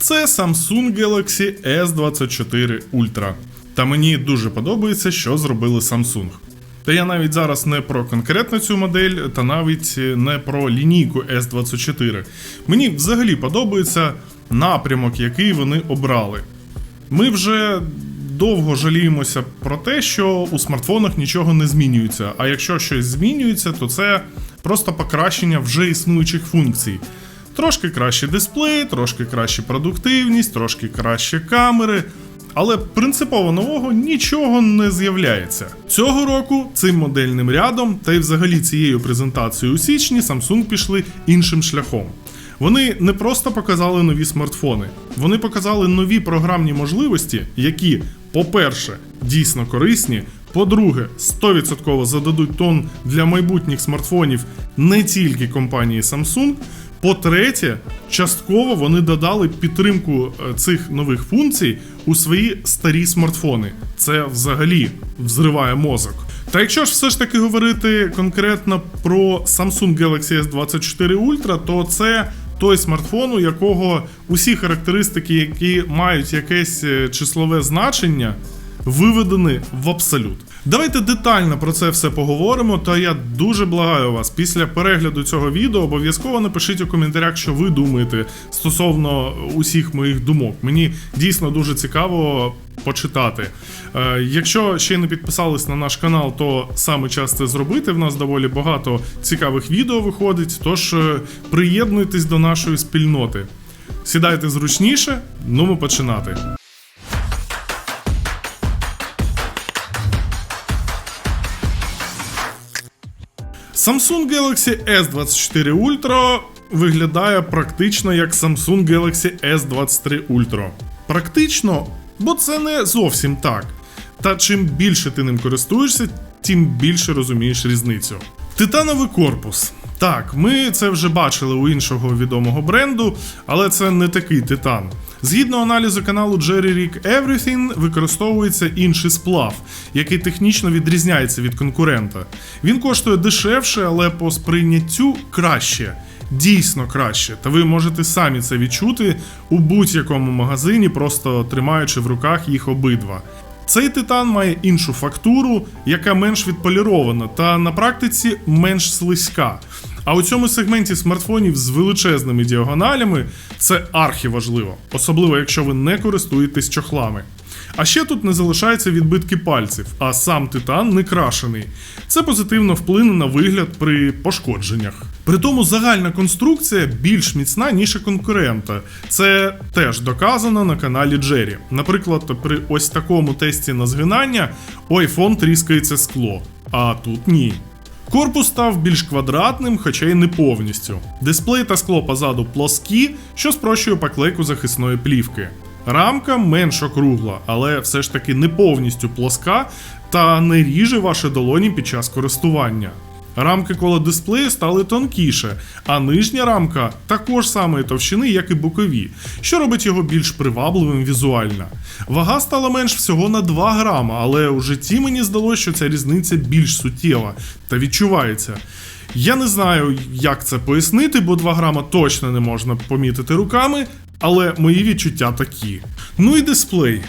Це Samsung Galaxy S24 Ultra. Та мені дуже подобається, що зробили Samsung. Та я навіть зараз не про конкретно цю модель, та навіть не про лінійку S24. Мені взагалі подобається напрямок, який вони обрали. Ми вже довго жаліємося про те, що у смартфонах нічого не змінюється. А якщо щось змінюється, то це просто покращення вже існуючих функцій. Трошки кращий дисплей, трошки краща продуктивність, трошки кращі камери. Але принципово нового нічого не з'являється. Цього року цим модельним рядом та й взагалі цією презентацією у січні Samsung пішли іншим шляхом. Вони не просто показали нові смартфони, вони показали нові програмні можливості, які, по-перше, дійсно корисні. По-друге, 100% зададуть тон для майбутніх смартфонів не тільки компанії Samsung. По-третє, частково вони додали підтримку е, цих нових функцій у свої старі смартфони. Це взагалі взриває мозок. Та якщо ж все ж таки говорити конкретно про Samsung Galaxy S24 Ultra, то це той смартфон, у якого усі характеристики, які мають якесь е, числове значення, виведені в абсолют. Давайте детально про це все поговоримо. Та я дуже благаю вас після перегляду цього відео обов'язково напишіть у коментарях, що ви думаєте стосовно усіх моїх думок. Мені дійсно дуже цікаво почитати. Е, якщо ще не підписались на наш канал, то саме час це зробити. В нас доволі багато цікавих відео виходить. Тож е, приєднуйтесь до нашої спільноти. Сідайте зручніше, ну ми починати. Samsung Galaxy S24 Ultra виглядає практично як Samsung Galaxy S23 Ultra. Практично, бо це не зовсім так. Та чим більше ти ним користуєшся, тим більше розумієш різницю. Титановий корпус. Так, ми це вже бачили у іншого відомого бренду, але це не такий титан. Згідно аналізу каналу Jerry Rig Everything, використовується інший сплав, який технічно відрізняється від конкурента. Він коштує дешевше, але по сприйняттю краще. Дійсно краще, та ви можете самі це відчути у будь-якому магазині, просто тримаючи в руках їх обидва. Цей титан має іншу фактуру, яка менш відполірована та на практиці менш слизька. А у цьому сегменті смартфонів з величезними діагоналями це архіважливо, особливо якщо ви не користуєтесь чохлами. А ще тут не залишаються відбитки пальців, а сам титан не крашений. Це позитивно вплине на вигляд при пошкодженнях. При тому загальна конструкція більш міцна, ніж конкурента. Це теж доказано на каналі Джері. Наприклад, при ось такому тесті на згинання у iPhone тріскається скло, а тут ні. Корпус став більш квадратним, хоча й не повністю. Дисплей та скло позаду плоскі, що спрощує поклейку захисної плівки. Рамка менш округла, але все ж таки не повністю плоска та не ріже ваші долоні під час користування. Рамки коло дисплею стали тонкіше, а нижня рамка також самої товщини, як і бокові, що робить його більш привабливим візуально. Вага стала менш всього на 2 грама, але у житті мені здалося, що ця різниця більш суттєва та відчувається. Я не знаю, як це пояснити, бо 2 грама точно не можна помітити руками, але мої відчуття такі. Ну і дисплей.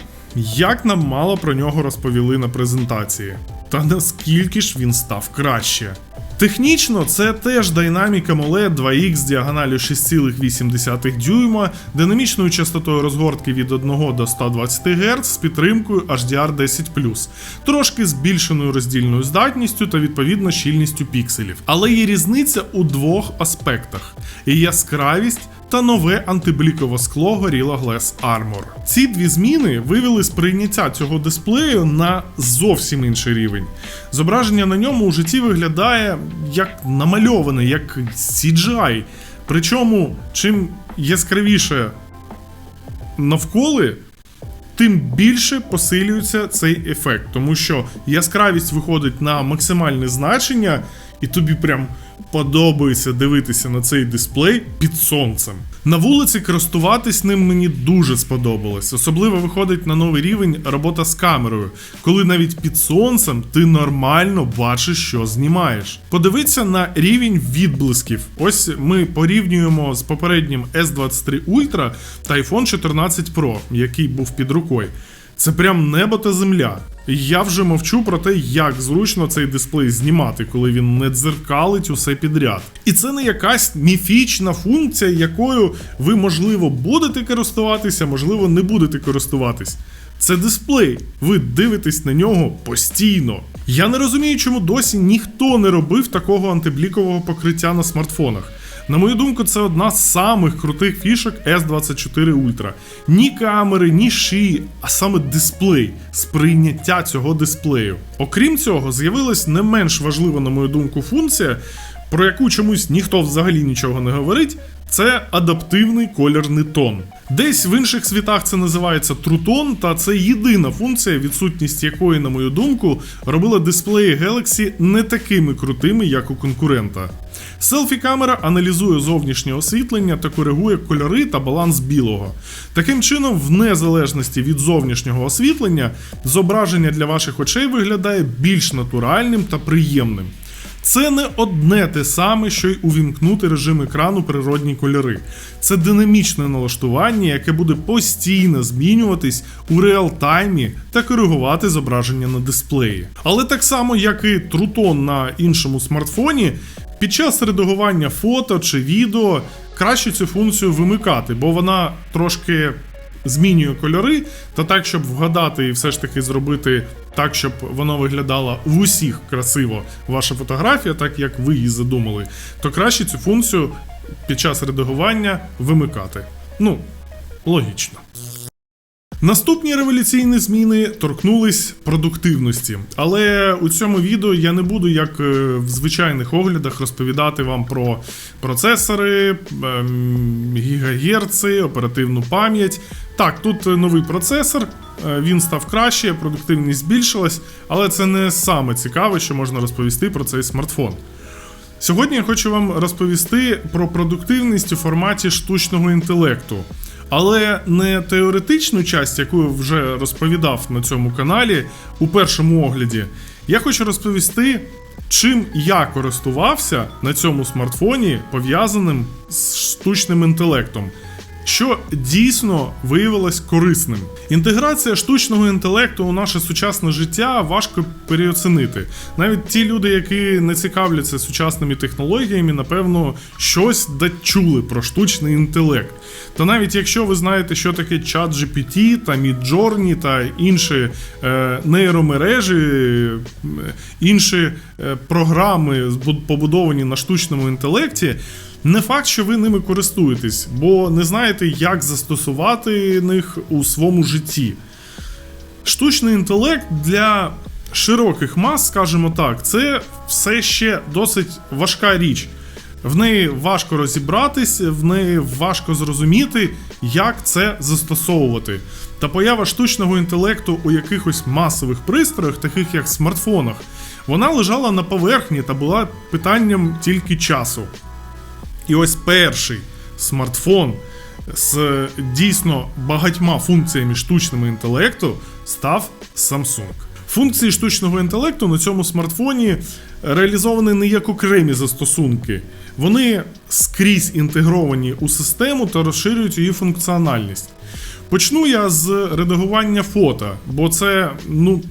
Як нам мало про нього розповіли на презентації. Та наскільки ж він став краще. Технічно це теж динаміка AMOLED 2X з діагоналю 6,8 дюйма, динамічною частотою розгортки від 1 до 120 Гц з підтримкою HDR10+, трошки збільшеною роздільною здатністю та відповідно щільністю пікселів. Але є різниця у двох аспектах: і яскравість та нове антиблікове скло Gorilla Glass Armor. Ці дві зміни вивели сприйняття цього дисплею на зовсім інший рівень. Зображення на ньому у житті виглядає як намальоване, як CGI. Причому, чим яскравіше навколи, тим більше посилюється цей ефект, тому що яскравість виходить на максимальне значення, і тобі прям подобається дивитися на цей дисплей під сонцем. На вулиці користуватись ним мені дуже сподобалось. Особливо виходить на новий рівень робота з камерою, коли навіть під сонцем ти нормально бачиш, що знімаєш. Подивіться на рівень відблисків. Ось ми порівнюємо з попереднім S23 Ultra та iPhone 14 Pro, який був під рукою. Це прям небо та земля. Я вже мовчу про те, як зручно цей дисплей знімати, коли він не дзеркалить усе підряд. І це не якась міфічна функція, якою ви, можливо, будете користуватися, можливо, не будете користуватись. Це дисплей. Ви дивитесь на нього постійно. Я не розумію, чому досі ніхто не робив такого антиблікового покриття на смартфонах. На мою думку, це одна з самих крутих фішок S24 Ultra. Ні камери, ні шиї, а саме дисплей, сприйняття цього дисплею. Окрім цього, з'явилась не менш важлива, на мою думку, функція, про яку чомусь ніхто взагалі нічого не говорить. Це адаптивний колірний тон. Десь в інших світах це називається трутон, та це єдина функція, відсутність якої, на мою думку, робила дисплеї Galaxy не такими крутими, як у конкурента. Селфі-камера аналізує зовнішнє освітлення та коригує кольори та баланс білого. Таким чином, в незалежності від зовнішнього освітлення, зображення для ваших очей виглядає більш натуральним та приємним. Це не одне те саме, що й увімкнути режим екрану природні кольори. Це динамічне налаштування, яке буде постійно змінюватись у реал-таймі та коригувати зображення на дисплеї. Але так само, як і трутон на іншому смартфоні, під час редагування фото чи відео краще цю функцію вимикати, бо вона трошки змінює кольори, та так, щоб вгадати і все ж таки зробити так, щоб воно виглядало в усіх красиво ваша фотографія, так як ви її задумали, то краще цю функцію під час редагування вимикати. Ну, логічно. Наступні революційні зміни торкнулись продуктивності, але у цьому відео я не буду, як е, в звичайних оглядах, розповідати вам про процесори, ем, гігагерци, оперативну пам'ять. Так, тут новий процесор, е, він став краще, продуктивність збільшилась, але це не саме цікаве, що можна розповісти про цей смартфон. Сьогодні я хочу вам розповісти про продуктивність у форматі штучного інтелекту. Але не теоретичну часть, яку я вже розповідав на цьому каналі у першому огляді. Я хочу розповісти, чим я користувався на цьому смартфоні, пов'язаним з штучним інтелектом. Що дійсно виявилось корисним. Інтеграція штучного інтелекту у наше сучасне життя важко переоцінити. Навіть ті люди, які не цікавляться сучасними технологіями, напевно, щось дочули про штучний інтелект. Та навіть якщо ви знаєте, що таке чат GPT та Midjourney та інші е, нейромережі, інші е, програми, побудовані на штучному інтелекті. Не факт, що ви ними користуєтесь, бо не знаєте, як застосувати них у своєму житті. Штучний інтелект для широких мас, скажімо так, це все ще досить важка річ. В неї важко розібратись, в неї важко зрозуміти, як це застосовувати. Та поява штучного інтелекту у якихось масових пристроях, таких як смартфонах, вона лежала на поверхні та була питанням тільки часу. І ось перший смартфон з дійсно багатьма функціями штучного інтелекту став Samsung. Функції штучного інтелекту на цьому смартфоні реалізовані не як окремі застосунки. Вони скрізь інтегровані у систему та розширюють її функціональність. Почну я з редагування фото, бо це, ну,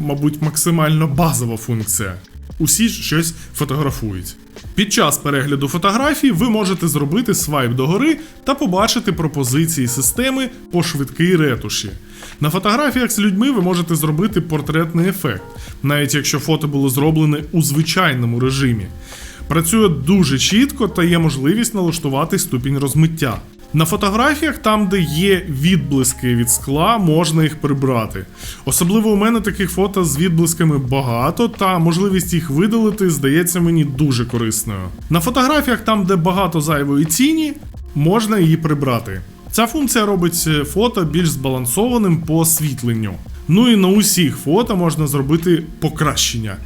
мабуть, максимально базова функція. Усі щось фотографують. Під час перегляду фотографій ви можете зробити свайп догори та побачити пропозиції системи по швидкій ретуші. На фотографіях з людьми ви можете зробити портретний ефект, навіть якщо фото було зроблене у звичайному режимі. Працює дуже чітко та є можливість налаштувати ступінь розмиття. На фотографіях, там, де є відблиски від скла, можна їх прибрати. Особливо у мене таких фото з відблисками багато, та можливість їх видалити здається мені дуже корисною. На фотографіях, там, де багато зайвої тіні, можна її прибрати. Ця функція робить фото більш збалансованим по освітленню. Ну і на усіх фото можна зробити покращення.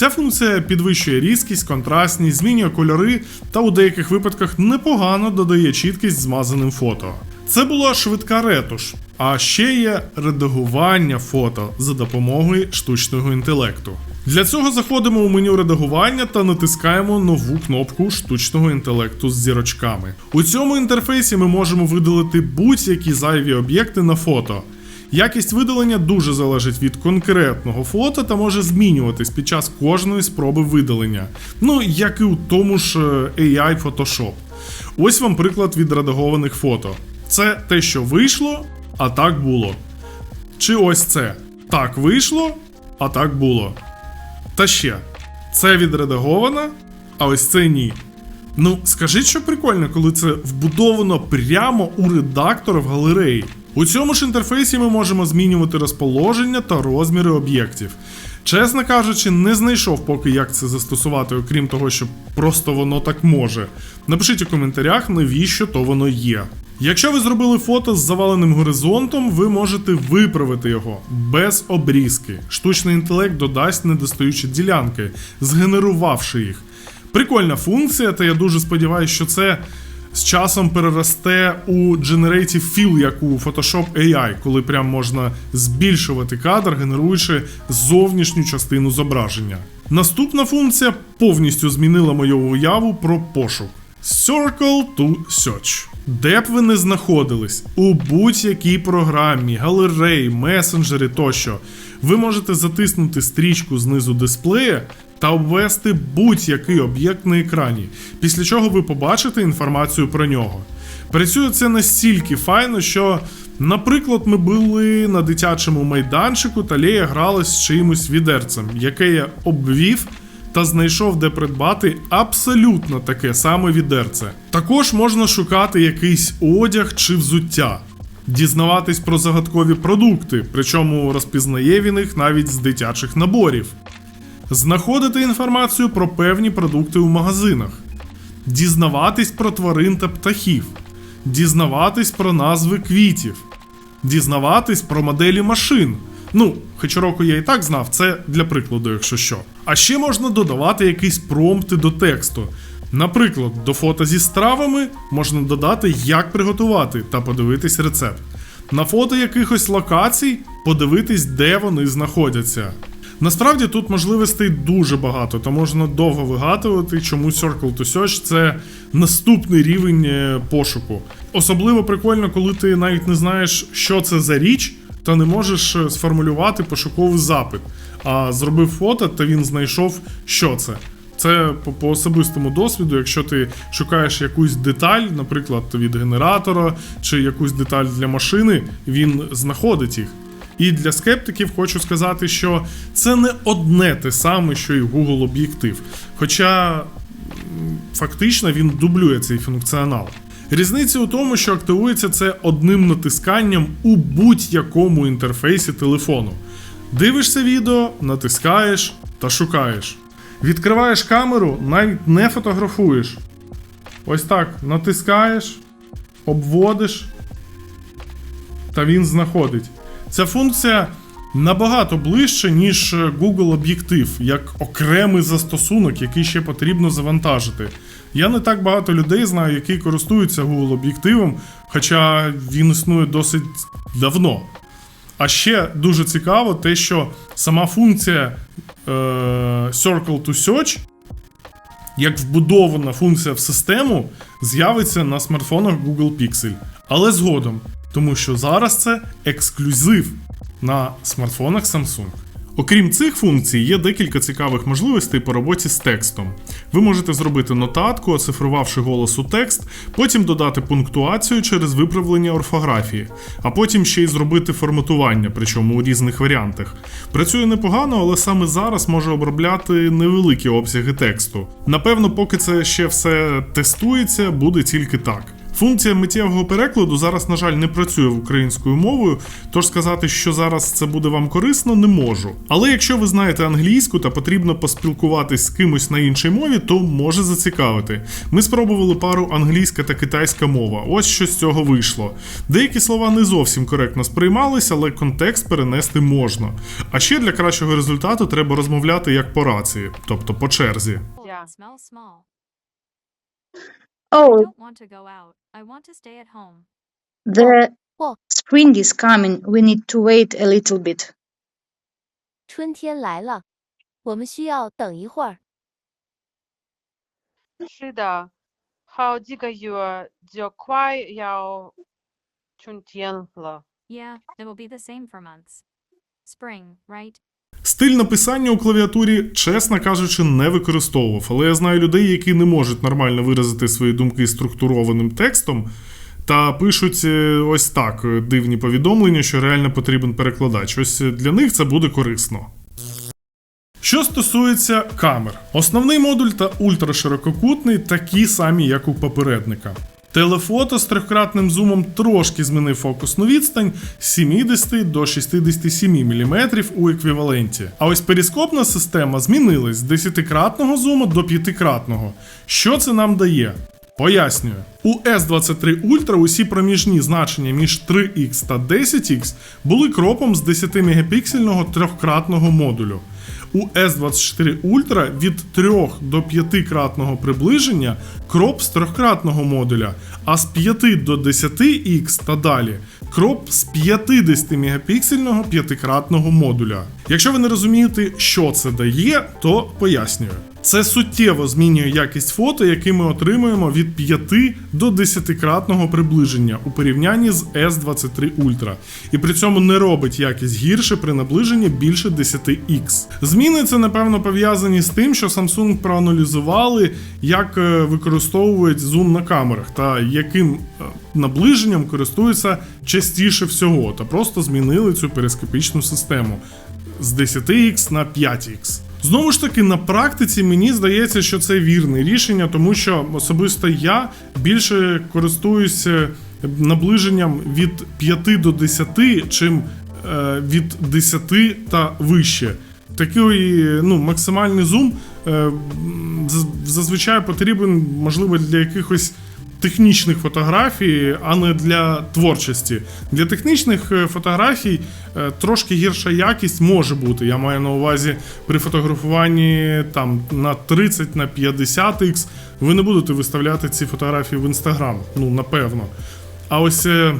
Ця функція підвищує різкість, контрастність, змінює кольори та у деяких випадках непогано додає чіткість змазаним фото. Це була швидка ретуш, а ще є редагування фото за допомогою штучного інтелекту. Для цього заходимо у меню редагування та натискаємо нову кнопку штучного інтелекту з зірочками. У цьому інтерфейсі ми можемо видалити будь-які зайві об'єкти на фото. Якість видалення дуже залежить від конкретного фото та може змінюватись під час кожної спроби видалення. Ну, як і у тому ж е, AI Photoshop. Ось вам приклад відредагованих фото. Це те, що вийшло, а так було. Чи ось це. Так вийшло, а так було. Та ще, це відредаговано, а ось це ні. Ну, скажіть, що прикольно, коли це вбудовано прямо у редактор в галереї. У цьому ж інтерфейсі ми можемо змінювати розположення та розміри об'єктів. Чесно кажучи, не знайшов поки як це застосувати, окрім того, що просто воно так може. Напишіть у коментарях, навіщо то воно є. Якщо ви зробили фото з заваленим горизонтом, ви можете виправити його без обрізки. Штучний інтелект додасть недостаючі ділянки, згенерувавши їх. Прикольна функція, та я дуже сподіваюся, що це з часом переросте у Generative Fill, як у Photoshop AI, коли прям можна збільшувати кадр, генеруючи зовнішню частину зображення. Наступна функція повністю змінила мою уяву про пошук. Circle to Search. Де б ви не знаходились, у будь-якій програмі, галереї, месенджері тощо, ви можете затиснути стрічку знизу дисплея та обвести будь-який об'єкт на екрані, після чого ви побачите інформацію про нього. Працює це настільки файно, що, наприклад, ми були на дитячому майданчику та Лея гралась з чиїмось відерцем, яке я обвів та знайшов, де придбати абсолютно таке саме відерце. Також можна шукати якийсь одяг чи взуття, дізнаватись про загадкові продукти, причому розпізнає він їх навіть з дитячих наборів, знаходити інформацію про певні продукти у магазинах, дізнаватись про тварин та птахів, дізнаватись про назви квітів, дізнаватись про моделі машин. Ну, Хачуроку я і так знав, це для прикладу, якщо що. А ще можна додавати якісь промпти до тексту. Наприклад, до фото зі стравами можна додати, як приготувати та подивитись рецепт. На фото якихось локацій подивитись, де вони знаходяться. Насправді тут можливостей дуже багато, та можна довго вигадувати, чому Circle to Search це наступний рівень е, пошуку. Особливо прикольно, коли ти навіть не знаєш, що це за річ, та не можеш е, сформулювати пошуковий запит. А зробив фото, та він знайшов, що це. Це по, по особистому досвіду, якщо ти шукаєш якусь деталь, наприклад, від генератора чи якусь деталь для машини, він знаходить їх. І для скептиків хочу сказати, що це не одне те саме, що і Google об'єктив. Хоча фактично він дублює цей функціонал. Різниця у тому, що активується це одним натисканням у будь-якому інтерфейсі телефону. Дивишся відео, натискаєш та шукаєш. Відкриваєш камеру, навіть не фотографуєш. Ось так натискаєш, обводиш, та він знаходить. Ця функція набагато ближче, ніж Google об'єктив, як окремий застосунок, який ще потрібно завантажити. Я не так багато людей знаю, які користуються Google об'єктивом, хоча він існує досить давно. А ще дуже цікаво те, що сама функція е, Circle to Search, як вбудована функція в систему, з'явиться на смартфонах Google Pixel. Але згодом, тому що зараз це ексклюзив на смартфонах Samsung. Окрім цих функцій, є декілька цікавих можливостей по роботі з текстом. Ви можете зробити нотатку, оцифрувавши голос у текст, потім додати пунктуацію через виправлення орфографії, а потім ще й зробити форматування, причому у різних варіантах. Працює непогано, але саме зараз може обробляти невеликі обсяги тексту. Напевно, поки це ще все тестується, буде тільки так. Функція миттєвого перекладу зараз, на жаль, не працює українською мовою, тож сказати, що зараз це буде вам корисно, не можу. Але якщо ви знаєте англійську та потрібно поспілкуватись з кимось на іншій мові, то може зацікавити. Ми спробували пару англійська та китайська мова. Ось що з цього вийшло. Деякі слова не зовсім коректно сприймались, але контекст перенести можна. А ще для кращого результату треба розмовляти як по рації, тобто по черзі. Yeah. Smells small. Oh, Don't want to go out. I want to stay at home. the Oh. spring is coming. We need to wait a little bit. 春天来了，我们需要等一会儿。是的，好几个月就快要春天了。 Yeah, it will be the same for months. Spring, right? Стиль написання у клавіатурі, чесно кажучи, не використовував, але я знаю людей, які не можуть нормально виразити свої думки структурованим текстом. Та пишуть е, ось так е, дивні повідомлення, що реально потрібен перекладач. Ось е, для них це буде корисно. Що стосується камер, основний модуль та ультраширококутний такі самі, як у попередника. Телефото з трьохкратним зумом трошки змінив фокусну відстань з 70 до 67 мм у еквіваленті. А ось перископна система змінилась з 10-кратного зуму до 5-кратного. Що це нам дає? Пояснюю. У S23 Ultra усі проміжні значення між 3X та 10X були кропом з 10 мегапіксельного трьохкратного модулю. У S24 Ultra від 3 до 5-кратного приближення кроп з трьохкратного модуля, а з 5 до 10X та далі кроп з 50 мегапіксельного 5-кратного модуля. Якщо ви не розумієте, що це дає, то пояснюю. Це суттєво змінює якість фото, яке ми отримуємо від 5 до 10-кратного приближення у порівнянні з S23 Ultra, і при цьому не робить якість гірше при наближенні більше 10x. Зміни це напевно пов'язані з тим, що Samsung проаналізували, як е, використовують зум на камерах та яким е, наближенням користуються частіше всього, та просто змінили цю перископічну систему з 10x на 5x. Знову ж таки, на практиці мені здається, що це вірне рішення, тому що особисто я більше користуюся наближенням від 5 до 10, чим е, від 10 та вище. Такий ну, максимальний зум е, зазвичай потрібен, можливо, для якихось технічних фотографій, а не для творчості. Для технічних е, фотографій е, трошки гірша якість може бути. Я маю на увазі при фотографуванні там на 30 на 50 x ви не будете виставляти ці фотографії в інстаграм. Ну напевно. А ось е,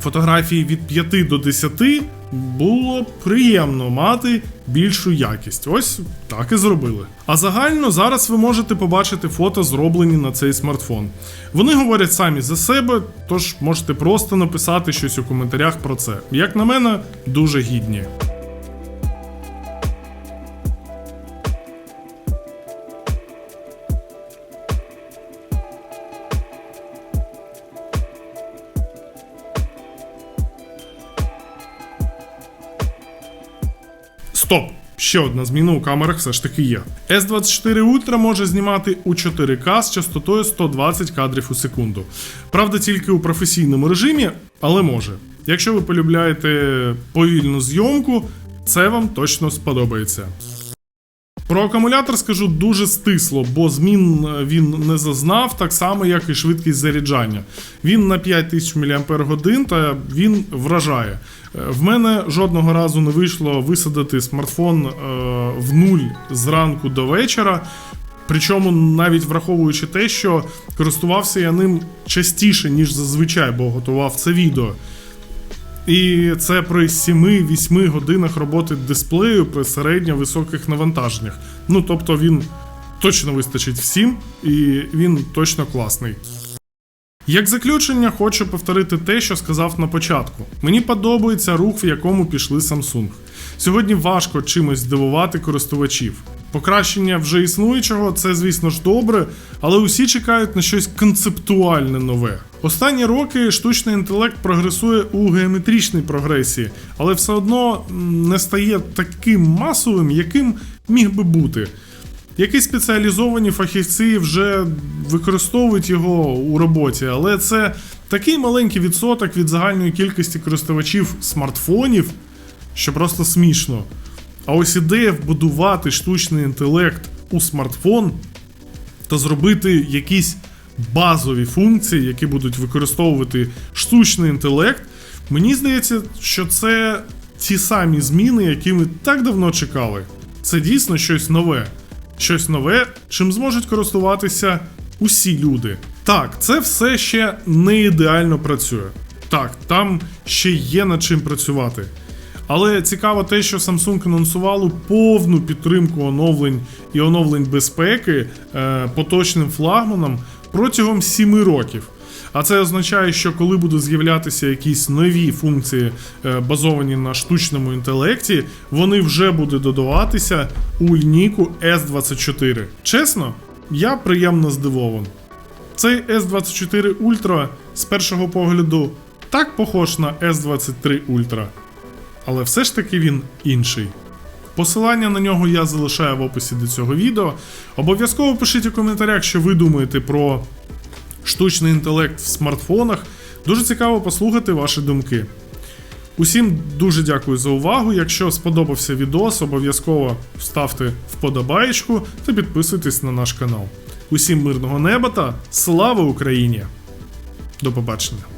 фотографії від 5 до 10 було б приємно мати більшу якість. Ось так і зробили. А загально зараз ви можете побачити фото, зроблені на цей смартфон. Вони говорять самі за себе, тож можете просто написати щось у коментарях про це. Як на мене, дуже гідні. Стоп! Ще одна зміна у камерах все ж таки є. S24 Ultra може знімати у 4К з частотою 120 кадрів у секунду. Правда, тільки у професійному режимі, але може. Якщо ви полюбляєте повільну зйомку, це вам точно сподобається. Про акумулятор скажу дуже стисло, бо змін е, він не зазнав, так само, як і швидкість заряджання. Він на 5000 мАч та він вражає. Е, В мене жодного разу не вийшло висадити смартфон е, в нуль зранку до вечора. Причому навіть враховуючи те, що користувався я ним частіше, ніж зазвичай, бо готував це відео. І це при 7-8 годинах роботи дисплею при середньо високих навантаженнях. Ну тобто він точно вистачить всім, і він точно класний. Як заключення, хочу повторити те, що сказав на початку. Мені подобається рух, в якому пішли Samsung. Сьогодні важко чимось здивувати користувачів. Покращення вже існуючого це, звісно ж, добре, але усі чекають на щось концептуальне нове. Останні роки штучний інтелект прогресує у геометричній прогресії, але все одно не стає таким масовим, яким міг би бути. Якісь спеціалізовані фахівці вже використовують його у роботі, але це такий маленький відсоток від загальної кількості користувачів смартфонів, що просто смішно. А ось ідея вбудувати штучний інтелект у смартфон та зробити якісь базові функції, які будуть використовувати штучний інтелект, мені здається, що це ті самі зміни, які ми так давно чекали. Це дійсно щось нове. Щось нове, чим зможуть користуватися усі люди. Так, це все ще не ідеально працює. Так, там ще є над чим працювати. Але цікаво те, що Samsung анонсували повну підтримку оновлень і оновлень безпеки е, поточним флагманам протягом 7 років. А це означає, що коли будуть з'являтися якісь нові функції, е, базовані на штучному інтелекті, вони вже будуть додаватися у лінійку S24. Чесно, я приємно здивований. Цей S24 Ultra з першого погляду так похож на S23 Ultra, але все ж таки він інший. Посилання на нього я залишаю в описі до цього відео. Обов'язково пишіть у коментарях, що ви думаєте про штучний інтелект в смартфонах. Дуже цікаво послухати ваші думки. Усім дуже дякую за увагу. Якщо сподобався відос, обов'язково ставте вподобаєчку та підписуйтесь на наш канал. Усім мирного неба та слава Україні! До побачення!